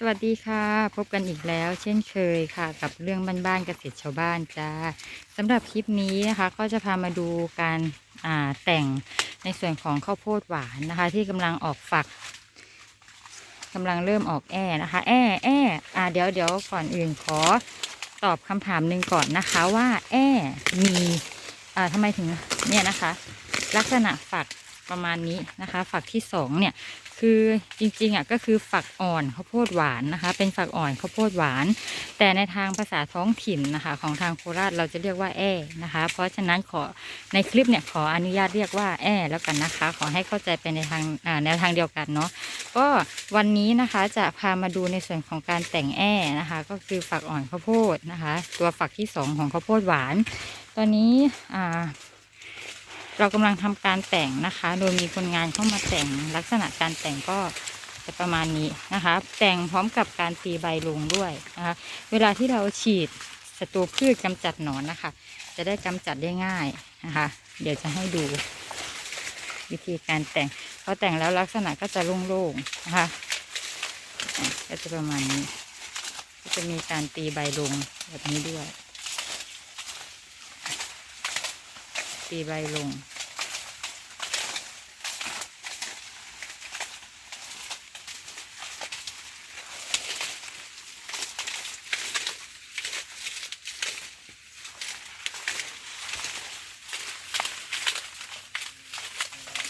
สวัสดีค่ะ พบกันอีกแล้ว เช่นเคยค่ะ กับเรื่องบ้านๆเกษตรชาวบ้านจ้าสำหรับคลิปนี้นะคะ ก็จะพามาดูการอ่าแต่งในส่วนของข้าวโพดหวานนะคะ ที่กำลังออกฝักกำลังเริ่มออกแอ่นะคะ แอ่แอ่อ่าเดี๋ยวเดี๋ยวก่อนอื่นขอตอบคำถามหนึ่งก่อนนะคะว่า แอ่มีอ่าทำไมถึงเนี่ยนะคะ ลักษณะฝักประมาณนี้นะคะ ฝักที่สองเนี่ย คือจริงๆอะก็คือฝักอ่อนข้าวโพดหวานนะคะ เป็นฝักอ่อนข้าวโพดหวาน แต่ในทางภาษาท้องถิ่นนะคะ ของทางโคราชเราจะเรียกว่าแอ้นะคะ เพราะฉะนั้นขอในคลิปเนี่ยขออนุญาตเรียกว่าแอ้แล้วกันนะคะ ขอให้เข้าใจไปในทางแนวทางเดียวกันเนาะก็วันนี้นะคะจะพามาดูในส่วนของการแต่งแอ้นะคะ ก็คือฝักอ่อนข้าวโพดนะคะ ตัวฝักที่สองของข้าวโพดหวาน ตอนนี้อ่า เรากำลังทำการแต่งนะคะ โดยมีคนงานเข้ามาแต่งลักษณะการแต่งก็จะประมาณนี้นะคะ แต่งพร้อมกับการตีใบลงด้วยนะคะ เวลาที่เราฉีดศัตรูพืชกำจัดหนอนนะคะ จะได้กำจัดได้ง่ายนะคะ เดี๋ยวจะให้ดู วิธีการแต่งพอแต่งแล้วลักษณะก็จะโล่งๆนะคะอะก็จะประมาณนี้ ก็จะมีการตีใบลงแบบนี้ด้วย ตีใบลง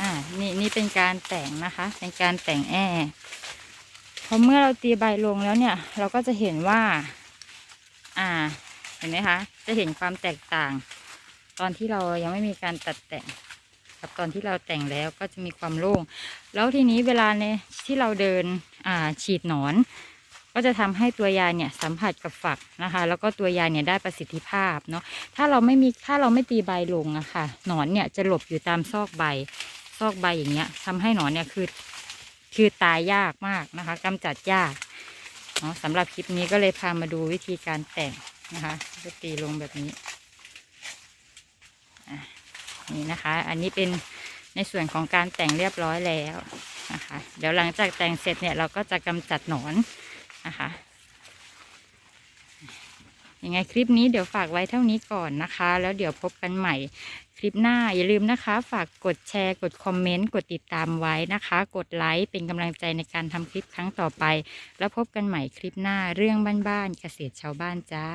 อ่า นี่นี่เป็นการแต่งนะคะ เป็นการแต่งแอร์พอเมื่อเราตีใบลงแล้วเนี่ย เราก็จะเห็นว่า อ่า เห็นไหมคะ จะเห็นความแตกต่าง ตอนที่เรายังไม่มีการตัดแต่งกับตอนที่เราแต่งแล้วก็จะมีความโล่ง แล้วทีนี้เวลาในที่เราเดินอาฉีดหนอน ก็จะทำให้ตัวยาเนี่ยสัมผัสกับฝักนะคะ แล้วก็ตัวยาเนี่ยได้ประสิทธิภาพเนาะถ้าเราไม่มีถ้าเราไม่ตีใบลงอะค่ะหนอนเนี่ยจะหลบอยู่ตามซอกใบ ซอกใบอย่างเงี้ยทำให้หนอนเนี่ยคือคือตายยากมากนะคะกำจัดยากเนาะสำหรับคลิปนี้ก็เลยพามาดูวิธีการแต่งนะคะจะตีลงแบบนี้ นี่นะคะ อันนี้เป็นในส่วนของการแต่งเรียบร้อยแล้วนะคะ เดี๋ยวหลังจากแต่งเสร็จเนี่ยเราก็จะกำจัดหนอนนะคะยังไงคลิปนี้เดี๋ยวฝากไว้เท่านี้ก่อนนะคะ แล้วเดี๋ยวพบกันใหม่คลิปหน้าอย่าลืมนะคะ ฝากกดแชร์ กดคอมเมนต์ กดติดตามไว้นะคะ กดไลค์เป็นกำลังใจในการทำคลิปครั้งต่อไป แล้วพบกันใหม่คลิปหน้าเรื่องบ้านๆเกษตรชาวบ้านจ้า